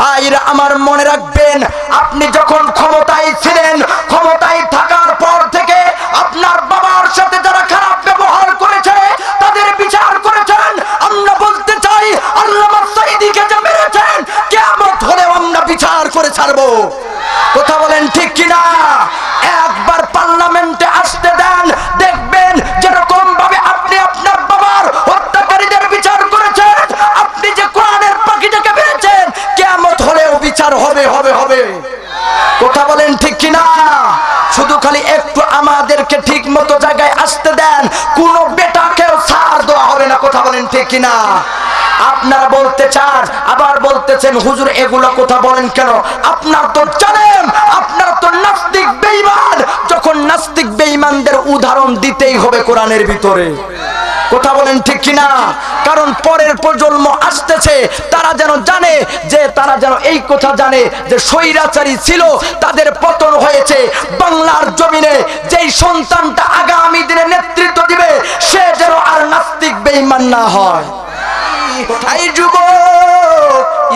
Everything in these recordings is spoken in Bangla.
ভাইরা আমার মনে রাখবেন, আপনি যখন ক্ষমতায় ছিলেন, ক্ষমতায় থাকার পর থেকে আপনার বাবার সাথে যারা খারাপ ব্যবহার করেছে, তাদের বিচার করেছেন। আমরা বলতে চাই আল্লাহ সাইদিকে যে মেরেছেন কেমন হলেও আমরা বিচার করে ছাড়বো। কথা বলেন ঠিক কিনা? একবার কথা বলেন ঠিক কিনা? শুধু খালি একটু আমাদেরকে ঠিক মতো জায়গায় আসতে দেন। কোন বেটাকেও ছাড় দেওয়া হবে না, কথা বলেন ঠিক কিনা? আপনারা বলতে চান, আবার বলতেছেন, হুজুর, এগুলো কথা বলেন কেন? আপনার তো জানেন, আপনার তো নাস্তিক বেঈমান। যখন নাস্তিক বেঈমানদের উদাহরণ দিতেই হবে কোরআনের ভিতরে। কথা বলেন ঠিক কিনা? কারণ পরের প্রজন্ম আসতেছে, তারা যেন জানে যে তারা যেন এই কথা জানে যে স্বৈরাচারী ছিল, তাদের পতন হয়েছে। বাংলার জমিনে যেই সন্তানটা আগামী দিনে নেতৃত্ব দিবে, সে যেন আর নাস্তিক, বেঈমান না হয়।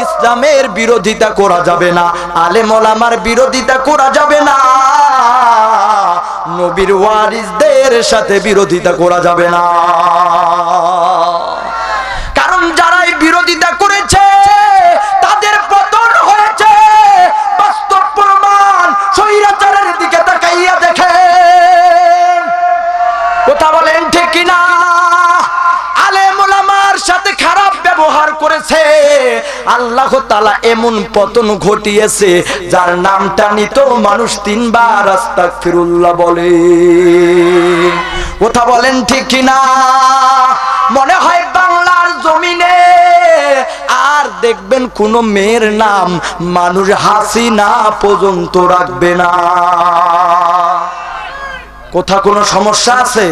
ইসলামের বিরোধিতা করা যাবে না আলেম ওলামার বিরোধিতা করা যাবে না। নবীর ওয়ারিসদের সাথে বিরোধিতা করা যাবে না। আল্লাহ তালা এমন পতন ঘটিয়েছে, যার নামটা নিত মানুষ তিনবার আস্তাক ফিরুল্লাহ বলে। কথা বলেন ঠিক কিনা? মনে হয় বাংলার জমিনে আর দেখবেন কোন মেয়ের নাম মানুষ হাসি না পর্যন্ত রাখবে না। কোথা কোনো সমস্যা আছে?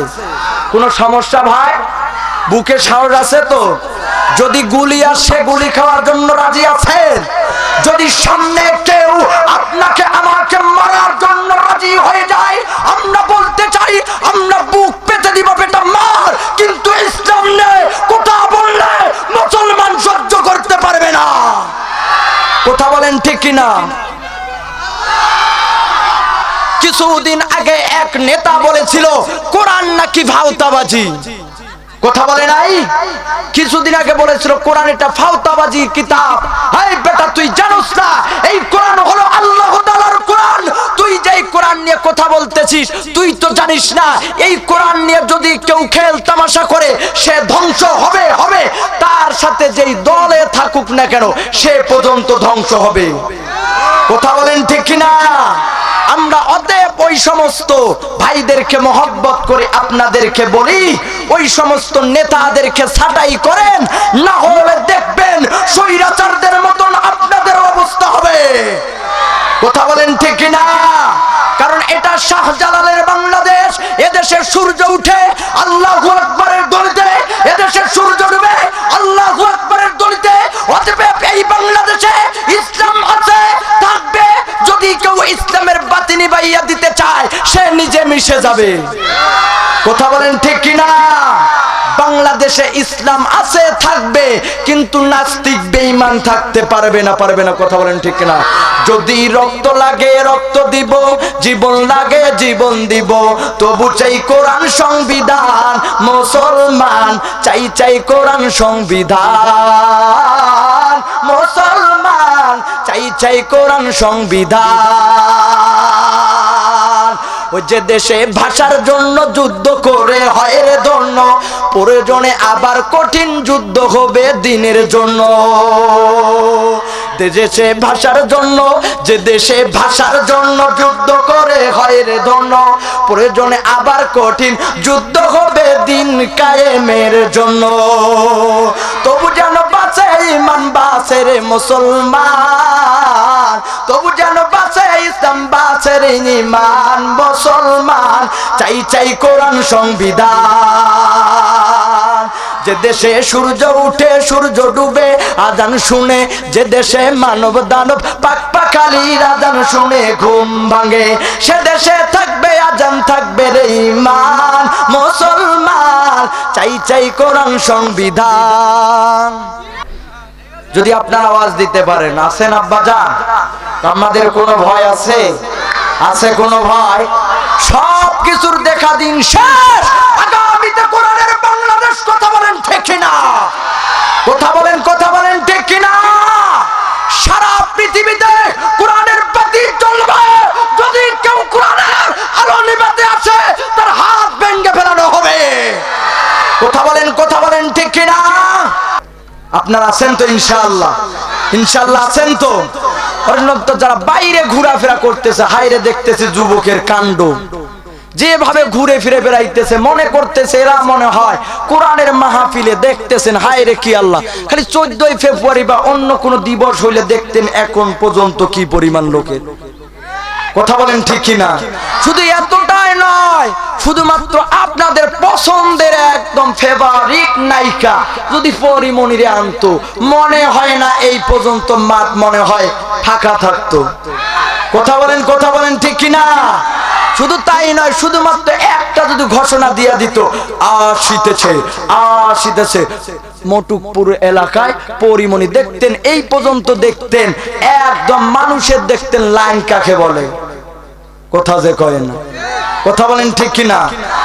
কোনো সমস্যা ভাই? বুকে সাহস আছে তো? যদি গুলি আসে গুলি খাওয়ার জন্য রাজি আছেন যদি সামনে কেউ আপনাকে, আমাকে মারার জন্য রাজি হয়ে যায়, আমরা বলতে চাই, আমরা বুক পেতে দিব বেটা মার। কিন্তু ইসলাম নেই কোথা বললে মুসলমান সহ্য করতে পারবে না। কথা বলেন ঠিক কিনা? কিছুদিন আগে এক নেতা বলেছিল, কোরআন নাকি ভাওতাবাজি। কথা বলে নাই? কিছুদিন আগে বলেছিল কোরআন এটা ফাওতাবাজি কিতাব। এই বেটা, তুই জানোস না, এই কোরআন হলো আল্লাহ তাআলার কোরআন। তুই যেই কোরআন নিয়ে কথা বলতেছিস, তুই তো জানিস না, এই কোরআন নিয়ে যদি কেউ খেল তামাশা করে, সে ধ্বংস হবে হবে। তার সাথে যেই দলে থাকুক না কেন, সে পর্যন্ত ধ্বংস হবে। কথা বলেন ঠিক কিনা? আমরা অতএব ওই সমস্ত ভাইদেরকে মহব্বত করে আপনাদেরকে বলি, ওই সমস্ত নেতাদেরকে ছাটাই করেন না হলে দেখবেন স্বৈরাচারদের মতন আপনাদের অবস্থা হবে। কথা বলেন ঠিক না কারণ এটা শাহজালালের বাংলাদেশ, এদেশে সূর্য উঠে আল্লাহ আকবরের দলিতে এদেশে সূর্য ডুবে আল্লাহ আকবরের দলিতে অতএব এই বাংলাদেশে ইসলাম আছে, থাকবে। যদি কেউ ইসলামের বাতি নিবাইয়া দিতে চায়, সে নিজে মিশে যাবে। কথা বলেন ঠিক কিনা? বাংলাদেশে ইসলাম আছে, থাকবে, কিন্তু নাস্তিক বেঈমান থাকতে পারবে না পারবে না, কথা বলেন ঠিক কিনা? যদি রক্ত লাগে, রক্ত দিব, জীবন লাগে, জীবন দিব, তবু চাই কোরআন সংবিধান, মুসলমান, চাই চাই কোরআন সংবিধান, মুসলমান, চাই চাই কোরআন সংবিধান। ওই যে দেশে ভাষার জন্য যুদ্ধ করে, হয় রে ধন্য প্রয়োজনে আবার কঠিন যুদ্ধ হবে দিনের জন্য। দেশে ভাষার জন্য, যে দেশে ভাষার জন্য যুদ্ধ করে হয় রে ধন্য। প্রয়োজনে আবার কঠিন যুদ্ধ হবে দিন কায়েমের জন্য। তবু যেন বাঁচে ইমান, বাঁচে রে মুসলমান। তবু যেন বাঁচে ইসলাম, বাঁচে রে ইমান, মুসলমান। চাই চাই কোরআন সংবিধান। যে দেশে সূর্য উঠে, সূর্য ডুবে, আজান শুনে। যে দেশে মানব দানব, পাক পাখালি আজান শুনে ঘুম ভাঙে। সে দেশে থাকবে, আজান থাকবে রে ইমান মুসলমান, চাই চাই কোরআন সংবিধান। যদি আপনার আওয়াজ দিতে পারেন, আছেন আব্বা যান আমাদের কোনো ভয় আছে? আছে কোনো ভয়? সব কিছুর দেখা দিন শেষ। কথা বলেন কথা বলেন, ঠিক না সারা পৃথিবীতে কোরআনের বাতি চলবে যদি কেউ কোরআনের আলো নিবাতে আসে, তার হাত ভেঙ্গে ফেলানো হবে। কথা বলেন কথা বলেন, ঠিক কিনা? আপনারা আছেন তো, ইনশাআল্লাহ? ইনশাআল্লাহ আছেন তো? যারা বাইরে ঘোরাফেরা করতেছে হাইরে দেখতেছে যুবকের কাণ্ড। যেভাবে ঘুরে ফিরে বেড়াইতেছে, মনে করতেছে এরা মনে হয় কোরআনের মাহফিলে দেখতেছেন হায়রে কি আল্লাহ। খালি চোদ্দই ফেব্রুয়ারি বা অন্য কোনো দিবস হইলে দেখতেন এখন পর্যন্ত কি পরিমাণ লোকের। কথা বলেন ঠিক কিনা? শুধু এতটাই নয়, শুধুমাত্র আপনাদের পছন্দের একদম ফেভারিট নায়িকা যদি পরিমণিরে আনতো, মনে হয় না এই পর্যন্ত মাঠ মনে হয় ফাঁকা থাকতো। কথা বলেন কথা বলেন ঠিক কিনা? শুধু তাই নয়, শুধুমাত্র একটা যদি ঘোষণা দিয়া দিত, আসিতেছে আসিতেছে। মটুকপুর এলাকায় পরিমণি দেখতেন, এই পর্যন্ত দেখতেন, একদম মানুষের দেখতেন, লাইন কাকে বলে? কথা যে কয় না। কথা বলেন ঠিক কিনা?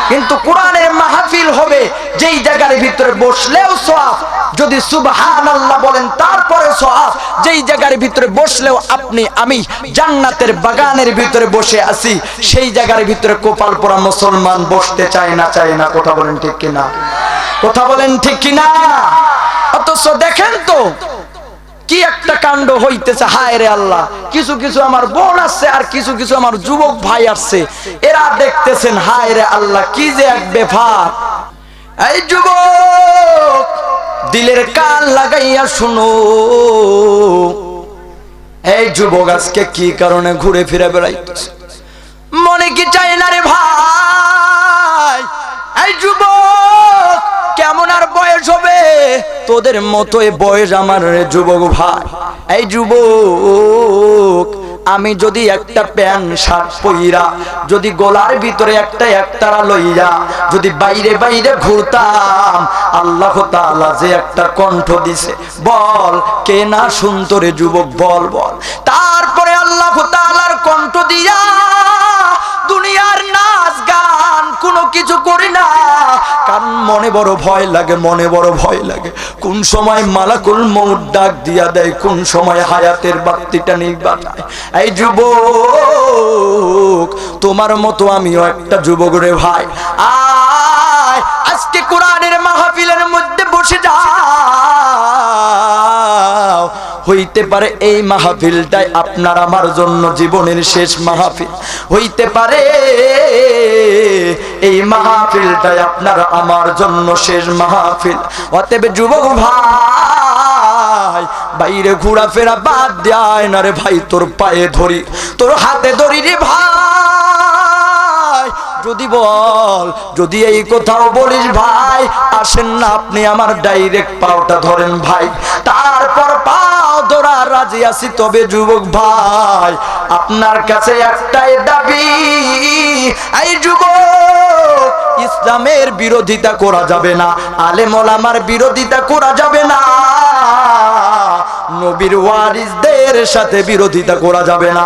কিন্তু কোরআনের মাহফিল হবে, যেই জায়গার ভিতরে বসলেও সওয়াব যদি সুবহানাল্লাহ বলেন, তারপরে সওয়াব, যেই জায়গার ভিতরে বসলেও আপনি, আমি জান্নাতের বাগানের ভিতরে বসে আছি, সেই জায়গার ভিতরে কোপাল পরা মুসলমান বসতে চায় না চায় না। কথা বলেন ঠিক কিনা? কথা বলেন ঠিক কিনা? অথচ দেখেন তো, কি একটা কাণ্ড হইতেছে, হায় রে আল্লাহ, কিছু কিছু আমার বোন আসছে আর কিছু কিছু আমার যুবক ভাই আসছে। এরা দেখতেছেন, হায় রে আল্লাহ, কি যে এক বেফার। এই যুবক দিলের কান লাগাইয়া শুনো। এই যুবক আজকে কি কারণে ঘুরে ফিরে বেড়াইতেছে? মনে কি চাই না রে ভাই? এই যুবক, কেমন আর বয়স হবে? তোদের মতোই বয়স আমার যুবক ভাই। এই যুবক আমি যদি একটা প্যান্ট, শার্ট পইরা, যদি গোলার ভিতরে একটা একতারা লইয়া, যদি বাইরে বাইরে ঘুরতাম, আল্লাহ তাআলা যে একটা কণ্ঠ দিছে, বল, কে না সুন্দরে যুবক, বল বল। তারপরে আল্লাহ তাআলার কণ্ঠ দিয়া, দুনিয়ার নাচ গান কোনো কিছু করি মনে বড় ভয় লাগে, মনে বড় ভয় লাগে। কোন সময় মালাকুল মৌর ডাক দিয়া দেয়, কোন সময় হায়াতের বাত্তিটা নির্বাচায় এই যুবক, তোমার মতো আমিও একটা যুবক রে ভাই। আজকে কোরআনের মাহফিলের মধ্যে বসে হইতে পারে এই মাহফিলটাই আপনার আমার জন্য জীবনের শেষ মাহফিল। হইতে পারে এই মাহফিলটাই আপনার আমার জন্য শেষ মাহফিল। অতএব যুবক ভাই, বাইরে ঘোরাফেরা বাদ দেয় না রে ভাই, তোর পায়ে ধরি, তোর হাতে ধরি রে ভাই। যদি বল, যদি এই কোথাও বলিস ভাই, আসেন না আপনি আমার ডাইরেক্ট পাওটা ধরেন ভাই। ধরা রাজি আছি, তবে যুবক ভাই, আপনার কাছে একটাই দাবি। এই যুবক, ইসলামের বিরোধিতা করা যাবে না আলেমলামার বিরোধিতা করা যাবে না, নবীর ওয়ারিসদের সাথে বিরোধিতা করা যাবে না।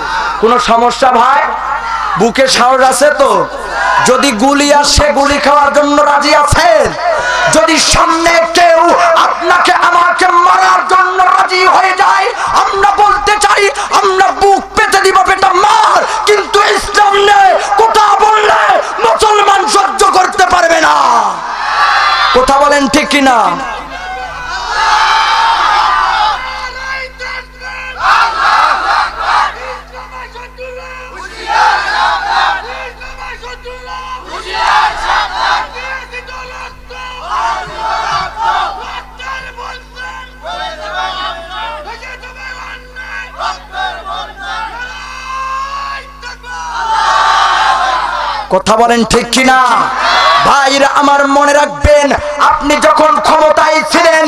কোনো সমস্যা ভাই? বুকে সাহস আছে তো? যদি গুলি আসে, গুলি খাওয়ার জন্য রাজি আছেন যদি সামনে কেউ আপনাকে, আমাকে মারার জন্য রাজি হয়ে যায়, আমরা বলতে চাই, আমরা বুক পেতে দিব বেটা মার। কিন্তু ইসলাম নেই কোথা বললে মুসলমান সহ্য করতে পারবে না। কথা বলেন ঠিক কিনা? কথা বলেন ঠিক কিনা? ভাইরা আমার মনে রাখবেন আপনি যখন ক্ষমতায় ছিলেন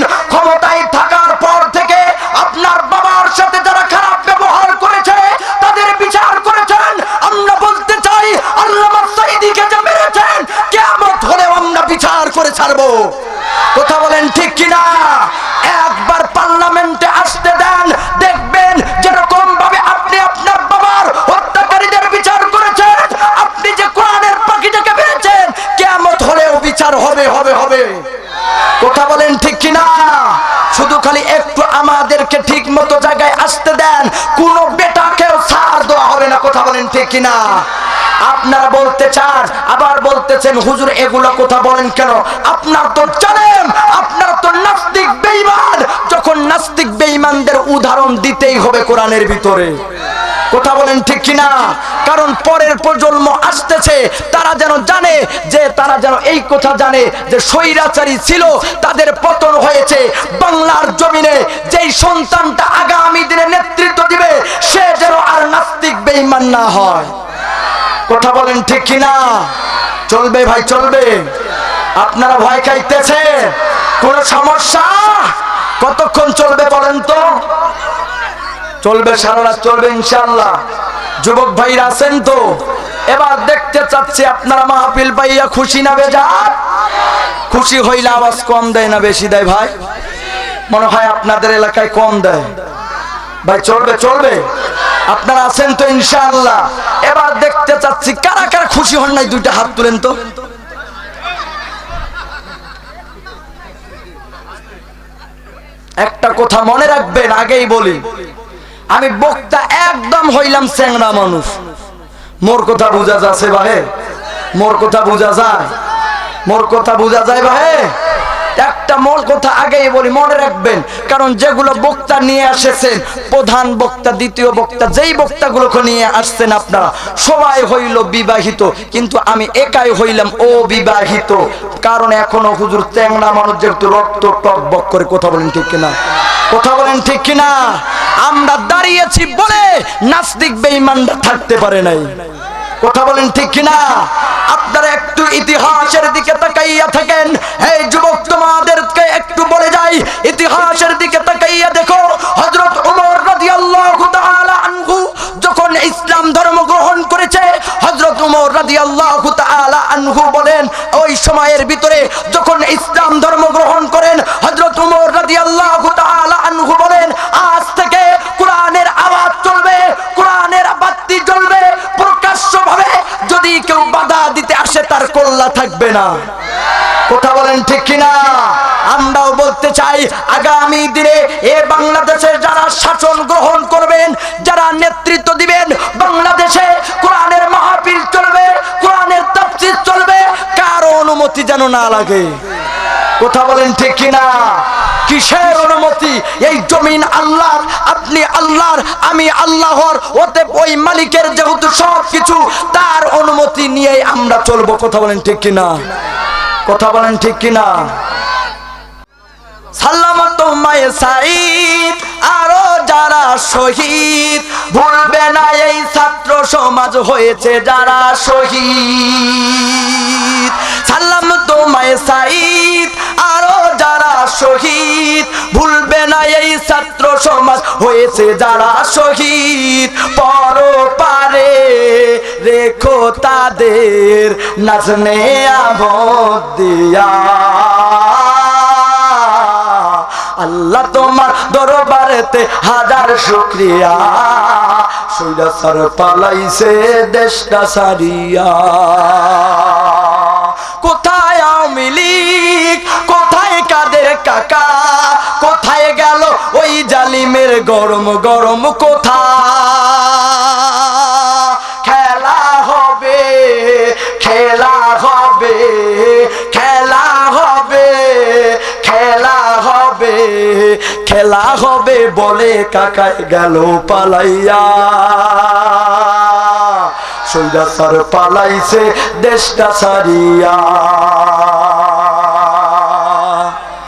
কথা বলেন ঠিক কিনা? শুধু খালি একটু আমাদেরকে ঠিক মতো জায়গায় আসতে দেন। কোন বেটাকেও ছাড় দেওয়া হবে না, কথা বলেন ঠিক কিনা? আপনারা বলতে চান, আবার বলতেছেন, হুজুর, এগুলো কথা বলেন কেন? আপনার তো জানেন আপনার তো নাস্তিক বেঈমান। যখন নাস্তিক বেঈমানদের উদাহরণ দিতেই হবে কোরআনের ভিতরে। কথা বলেন ঠিক কিনা? কারণ পরের প্রজন্ম আসতেছে, তারা যেন জানে যে তারা যেন এই কথা জানে যে স্বৈরাচারী ছিল, তাদের পতন হয়েছে। বাংলার জমিনে যেই সন্তানটা আগামী দিনে নেতৃত্ব দিবে, সে যেন আর নাস্তিক, বেঈমান না হয়। কথা বলেন ঠিক কিনা? চলবে ভাই, চলবে। আপনারা ভয় খাইতেছে? কোন সমস্যা? কতক্ষণ চলবে বলেন তো? চলবে সারা রাত, চলবে ইনশাল্লাহ যুবক ভাইরা, আছেন তো? এবার দেখতে চাচ্ছি আপনারা মাহফিল পাইয়া খুশি না বেজা খুশি হইলে আওয়াজ কম দেয় না বেশি দেয় ভাই? মনে হয় আপনাদের এলাকায় কম দেয়। ভাই, চলবে চলবে? আপনারা আছেন তো ইনশাআল্লাহ। এবার দেখতে চাচ্ছি কারা কারা খুশি হন নাই? দুইটা হাত তুলেন তো। একটা কথা মনে রাখবেন, আগেই বলি। আমি বক্তা একদম হইলাম চ্যাংরা মানুষ। মোর কথা বুঝা যাচ্ছে বাহে? মোর কথা বুঝা যায়? মোর কথা বুঝা যায় ভাই একটা মোর কথা আগেই বলি, মনে রাখবেন, কারণ যেগুলো বক্তা নিয়ে এসেছেন, প্রধান বক্তা, দ্বিতীয় বক্তা, যেই বক্তাগুলোকে নিয়ে আসছেন আপনারা, সবাই হইল বিবাহিত, কিন্তু আমি একাই হইলাম ও বিবাহিত কারণ এখনও হুজুর চ্যাংড়া মানুষ যেহেতু রক্ত টক বক করে কথা বলেন ঠিক কিনা? কথা বলেন ঠিক কিনা? আমরা দাঁড়িয়েছি বলে নাস্তিক বেঈমানরা থাকতে পারে নাই। কথা বলেন ঠিক কিনা? আপনারা একটু ইতিহাসের দিকে তাকাইয়া থাকেন। এই যুবক তোমাদেরকে একটু বলে যাই, ইতিহাসের দিকে তাকাইয়া দেখো। হযরত ওমর রাদিয়াল্লাহু তাআলা আনহু যখন ইসলাম ধর্ম গ্রহণ করেছে, হযরত ওমর রাদিয়াল্লাহু তাআলা আনহু বলেন, ওই সময়ের ভিতরে যখন ইসলাম ধর্ম গ্রহণ করেন, হযরত ওমর রাদিয়াল্লাহু তাআলা কল্লা থাকবে না। কথা বলেন ঠিক কিনা? আমরাও বলতে চাই, আগামী দিনে এ বাংলাদেশের যারা শাসন গ্রহণ করবেন, যারা নেতৃত্ব দিবেন, বাংলাদেশে কোরআনের মাহফিল চলবে, কোরআনের তাফসীর চলবে, কারও অনুমতি যেন না লাগে। কথা বলেন ঠিক কিনা? কিসের অনুমতি? এই জমিন আল্লাহর, আপনি আল্লাহর, আমি আল্লাহর ওতে ওই মালিকের যেহেতু সব কিছু তার অনুমতি নিয়েই আমরা চলবো। কথা বলেন ঠিক কিনা? কথা বলেন ঠিক কিনা? সালামত মায়ে সাইদ আরও যারা শহীদ, ভুলবে না এই ছাত্র সমাজ হয়েছে যারা শহীদ। সালাম তোমায় সাইদ আরও যারা শহীদ, ভুলবে না এই ছাত্র সমাজ। হয়েছে যারা শহীদ, পর পারে, রেখো তাদের নাচনে আবদ দিয়া। আল্লাহ তোমার দরবারেতে হাজার শুক্রিয়া। সৈরা সার পালাইছে দেশটা সারিয়া কোথায় কাদের কাকা, কোথায় গেল ওই জালিমের গরম গরম কোথা? খেলা হবে খেলা হবে খেলা হবে খেলা হবে খেলা হবে বলে কাকায় গেল পালাইয়া। সৈরা সার পালাইছে দেশটা সারিয়া